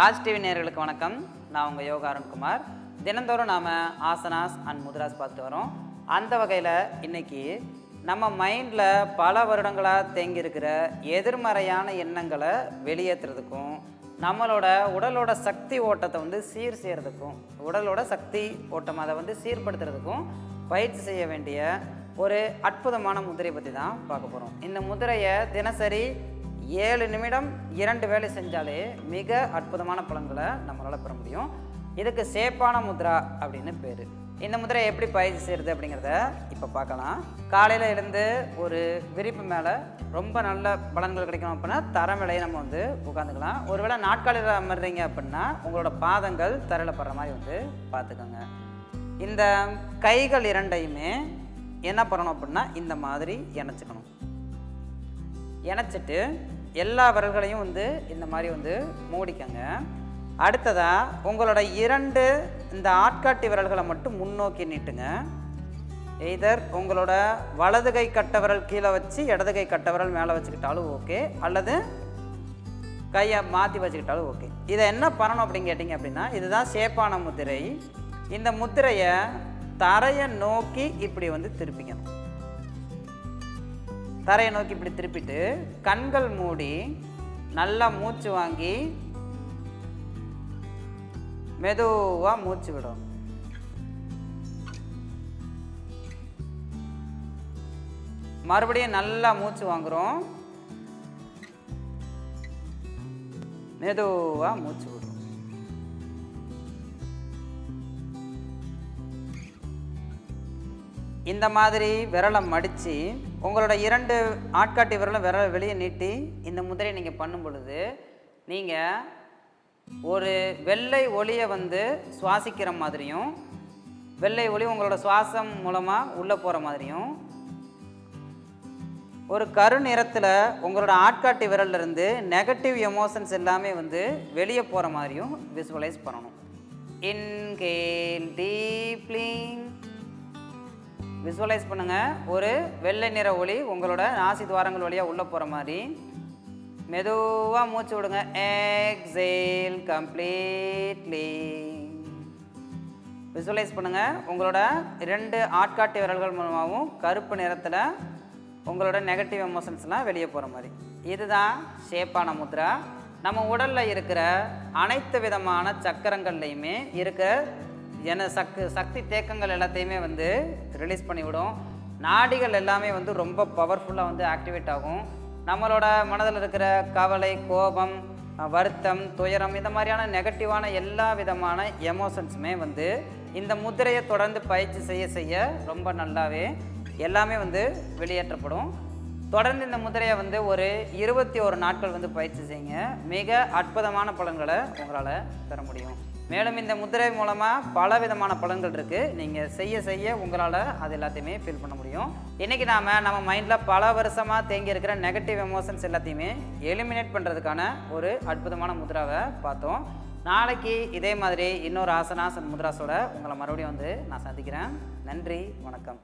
Raj TV நேர்களுக்கு வணக்கம். நான் உங்கள் யோகா அருண்குமார். தினந்தோறும் நாம் ஆசனாஸ் அண்ட் முத்ராஸ் பார்த்து வரோம். அந்த வகையில் இன்றைக்கி நம்ம மைண்டில் பல வருடங்களாக தேங்கியிருக்கிற எதிர்மறையான எண்ணங்களை வெளியேற்றுறதுக்கும் நம்மளோட உடலோட சக்தி ஓட்டத்தை வந்து சீர் செய்கிறதுக்கும் உடலோட சக்தி ஓட்டம் அதை வந்து சீர்படுத்துறதுக்கும் பயிற்சி செய்ய வேண்டிய ஒரு அற்புதமான முதிரை பற்றி தான் பார்க்க போகிறோம் இந்த முதிரையை தினசரி ஏழு நிமிடம் இரண்டு வேலை செஞ்சாலே மிக அற்புதமான பலன்களை நம்மளால் பெற முடியும். இதுக்கு சேப்பான முத்ரா அப்படின்னு பேர். இந்த முதிரை எப்படி பயிற்சி செய்கிறது அப்படிங்கிறத இப்போ பார்க்கலாம். காலையில் எழுந்து ஒரு விரிப்பு மேலே ரொம்ப நல்ல பலன்கள் கிடைக்கணும் அப்படின்னா தரமிலையை நம்ம வந்து உட்காந்துக்கலாம் ஒருவேளை நாட்காலையில் அமர்றீங்க அப்படின்னா உங்களோட பாதங்கள் தரையில் படுற மாதிரி வந்து பார்த்துக்கோங்க. இந்த கைகள் இரண்டையுமே என்ன பண்ணணும் அப்படின்னா இந்த மாதிரி இணைச்சிக்கணும். இணைச்சிட்டு எல்லா விரல்களையும் வந்து இந்த மாதிரி வந்து மூடிக்கங்க. அடுத்ததாக உங்களோட இரண்டு இந்த ஆட்காட்டி விரல்களை மட்டும் முன்னோக்கி நீட்டுங்க. எய்தர் உங்களோட வலது கை கட்ட விரல் கீழே வச்சு இடது கை கட்ட விரல் மேலே வச்சுக்கிட்டாலும் ஓகே. அல்லது கையை மாற்றி வச்சுக்கிட்டாலும் ஓகே. இதை என்ன பண்ணணும் அப்படின்னு கேட்டிங்க அப்படின்னா இதுதான் சேப்பான முத்திரை. இந்த முத்திரையை தரையை நோக்கி இப்படி வந்து திருப்பிக்கணும். தரையை நோக்கி இப்படி திருப்பிட்டு கண்கள் மூடி நல்லா மூச்சு வாங்கி மெதுவாக மூச்சு விடும். மறுபடியும் நல்லா மூச்சு வாங்குறோம். மெதுவாக மூச்சு விடும். இந்த மாதிரி விரலை மடித்து உங்களோட இரண்டு ஆட்காட்டி விரலை விரலை வெளியே நீட்டி இந்த முதிரையை நீங்கள் பண்ணும் பொழுது நீங்கள் ஒரு வெள்ளை ஒளியை வந்து சுவாசிக்கிற மாதிரியும் வெள்ளை ஒளி உங்களோட சுவாசம் மூலமாக உள்ளே போகிற மாதிரியும் ஒரு கரு நிறத்தில் உங்களோட ஆட்காட்டி விரல்லிருந்து நெகட்டிவ் எமோஷன்ஸ் எல்லாமே வந்து வெளியே போகிற மாதிரியும் விசுவலைஸ் பண்ணணும். இன்கேல் டீப்லிங் விசுவலைஸ் பண்ணுங்க. ஒரு வெள்ளை நிற ஒளி உங்களோட நாசி துவாரங்கள் வழியாக உள்ளே போகிற மாதிரி. மெதுவாக மூச்சு விடுங்க. எக்ஸேல் கம்ப்ளீட்லி விசுவலைஸ் பண்ணுங்க. உங்களோட ரெண்டு ஆட்காட்டி விரல்கள் மூலமாகவும் கருப்பு நிறத்தில் உங்களோட நெகட்டிவ் எமோஷன்ஸ்லாம் வெளியே போகிற மாதிரி. இதுதான் ஷேப்பான முத்ரா. நம்ம உடலில் இருக்கிற அனைத்து விதமான சக்கரங்கள்லையுமே இருக்கிற என சக்கு சக்தி தேக்கங்கள் எல்லாத்தையுமே வந்து ரிலீஸ் பண்ணிவிடும். நாடிகள் எல்லாமே வந்து ரொம்ப பவர்ஃபுல்லாக வந்து ஆக்டிவேட் ஆகும். நம்மளோட மனதில் இருக்கிற கவலை கோபம் வருத்தம் துயரம் இந்த மாதிரியான நெகட்டிவான எல்லா விதமான எமோஷன்ஸுமே வந்து இந்த முதிரையை தொடர்ந்து பயிற்சி செய்ய செய்ய ரொம்ப நல்லாவே எல்லாமே வந்து வெளியேற்றப்படும். தொடர்ந்து இந்த முதிரையை வந்து ஒரு இருபத்தி ஒரு நாட்கள் வந்து பயிற்சி செய்யுங்க. மிக அற்புதமான பலன்களை உங்களால் பெற முடியும். மேலும் இந்த முதிரை மூலமாக பல விதமான பலன்கள் இருக்குது நீங்கள் செய்ய செய்ய உங்களால் அது எல்லாத்தையுமே ஃபீல் பண்ண முடியும். இன்றைக்கி நாம் நம்ம மைண்டில் பல வருஷமாக தேங்கி இருக்கிற நெகட்டிவ் எமோஷன்ஸ் எல்லாத்தையுமே எலிமினேட் பண்ணுறதுக்கான ஒரு அற்புதமான முத்ராவை பார்த்தோம். நாளைக்கு இதே மாதிரி இன்னொரு ஆசனாஸ் and உங்களை மறுபடியும் வந்து நான் சந்திக்கிறேன். நன்றி வணக்கம்.